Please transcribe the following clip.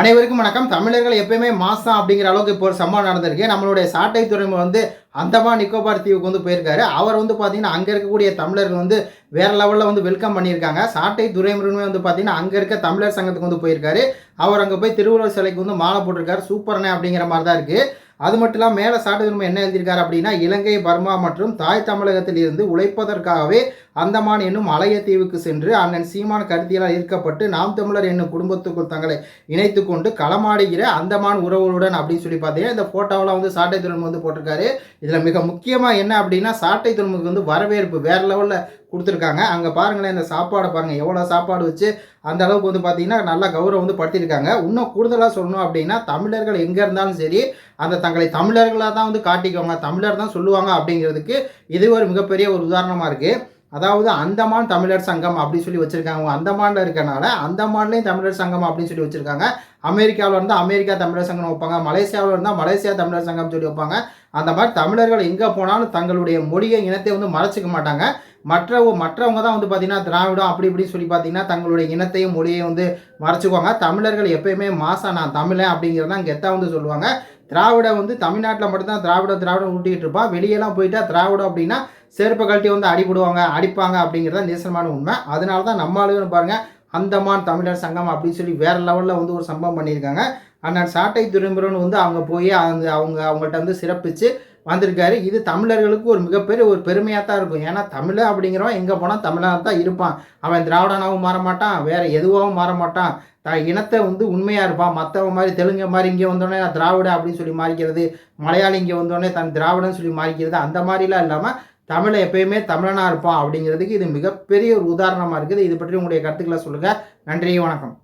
அனைவருக்கும் வணக்கம். தமிழர்கள் எப்பயுமே மாசம் அப்படிங்கிற அளவுக்கு இப்போ ஒரு சம்பவம் நடந்திருக்கு. நம்மளுடைய சாட்டை துறைமுகம் வந்து அந்தமான் நிக்கோபார் தீவுக்கு வந்து போயிருக்காரு. அவர் வந்து பார்த்தீங்கன்னா அங்கே இருக்கக்கூடிய தமிழர்கள் வந்து வேற லெவலில் வந்து வெல்கம் பண்ணியிருக்காங்க. சாட்டை துரைமுருகமே வந்து பார்த்தீங்கன்னா அங்கே இருக்க தமிழர் சங்கத்துக்கு வந்து போயிருக்காரு. அவர் அங்கே போய் திருவள்ளுவர் சிலைக்கு வந்து மாலை போட்டிருக்காரு. சூப்பர்னே அப்படிங்கிற மாதிரி தான் இருக்குது அது மட்டும் இல்லாமல் மேலே சாட்டு என்ன எழுதியிருக்காரு அப்படின்னா இலங்கை பர்மா மற்றும் தாய் தமிழகத்தில் இருந்து உழைப்பதற்காகவே அந்தமான் என்னும் அலைய தீவுக்கு சென்று அண்ணன் சீமான் கருத்தியலால் ஈர்க்கப்பட்டு நாம் தமிழர் என்னும் குடும்பத்துக்குள் தங்களை இணைத்து கொண்டு களமாடுகிற அந்தமான் உறவுகளுடன் அப்படின்னு சொல்லி பார்த்தீங்கன்னா இந்த ஃபோட்டோவெல்லாம் வந்து சாட்டை துறைமுகம் வந்து போட்டிருக்காரு. இதில் மிக முக்கியமாக என்ன அப்படின்னா சாட்டை துறைமுகம் வந்து வரவேற்பு வேறு லெவலில் கொடுத்துருக்காங்க. அங்கே பாருங்களேன் இந்த சாப்பாடை பாருங்கள் எவ்வளோ சாப்பாடு வச்சு அந்த அளவுக்கு வந்து பார்த்தீங்கன்னா நல்லா கௌரவம் வந்து படுத்திருக்காங்க. இன்னும் கூடுதலாக சொல்லணும் அப்படின்னா தமிழர்கள் எங்கே இருந்தாலும் சரி அந்த தங்களை தமிழர்களாக தான் வந்து காட்டிக்குவாங்க தமிழர் தான் சொல்லுவாங்க அப்படிங்கிறதுக்கு இது ஒரு மிகப்பெரிய ஒரு உதாரணமாக இருக்குது அதாவது அந்தமான் தமிழர் சங்கம் அப்படின்னு சொல்லி வச்சுருக்காங்க. அந்தமானில் இருக்கனால அந்தமான்லேயும் தமிழர் சங்கம் அப்படின்னு சொல்லி வச்சுருக்காங்க. அமெரிக்காவில் இருந்தால் அமெரிக்கா தமிழர் சங்கம் வைப்பாங்க. மலேசியாவில் இருந்தால் மலேசியா தமிழர் சங்கம் சொல்லி வைப்பாங்க. அந்த மாதிரி தமிழர்கள் எங்கே போனாலும் தங்களுடைய மொழியை இனத்தை வந்து மறைச்சிக்க மாட்டாங்க. மற்ற மற்றவங்க தான் வந்து பார்த்திங்கன்னா திராவிடம் அப்படி இப்படின்னு சொல்லி பார்த்தீங்கன்னா தங்களுடைய இனத்தையும் மொழியையும் வந்து மறைச்சிக்குவாங்க. தமிழர்கள் எப்பயுமே மாசா நான் தமிழன் அப்படிங்கிறத கெத்தாக வந்து சொல்லுவாங்க. திராவிடம் வந்து தமிழ்நாட்டில் மட்டும்தான் திராவிடம் திராவிடம் ஊட்டிகிட்டு இருப்பான். வெளியெல்லாம் போயிட்டா திராவிடம் அப்படின்னா செருப்பு கழட்டி வந்து அடிபடுவாங்க அடிப்பாங்க அப்படிங்கிறத நிசனமான உண்மை. அதனால தான் நம்ம ஆளுகள் பாருங்கள் அந்தமான் தமிழர் சங்கம் அப்படின்னு சொல்லி வேறு லெவலில் வந்து ஒரு சம்பவம் பண்ணியிருக்காங்க. அண்ணன் சாட்டை துறைமுருகன் வந்து அவங்க போய் அந்த அவங்க அவங்கள்ட்ட வந்து சிறப்பித்து வந்திருக்காரு. இது தமிழர்களுக்கு ஒரு மிகப்பெரிய ஒரு பெருமையாக தான் இருக்கும். ஏன்னா தமிழ் அப்படிங்கிறவன் எங்கே போனால் தமிழாக தான் இருப்பான். அவன் திராவிடனாகவும் மாற மாட்டான். வேறு எதுவாகவும் மாற மாட்டான். த இனத்தை வந்து உண்மையாக இருப்பான். மற்றவங்க மாதிரி தெலுங்கு மாதிரி இங்கே வந்தோடனே நான் திராவிட அப்படின்னு சொல்லி மாறிக்கிறது மலையாளி இங்கே வந்தோடனே தன் திராவிடன்னு சொல்லி மாறிக்கிறது அந்த மாதிரிலாம் இல்லாமல் தமிழை எப்பயுமே தமிழனாக இருப்பான் அப்படிங்கிறதுக்கு இது மிகப்பெரிய ஒரு உதாரணமாக இருக்குது. இது பற்றி உங்களுடைய கருத்துக்களை சொல்லுங்கள் நன்றி வணக்கம்.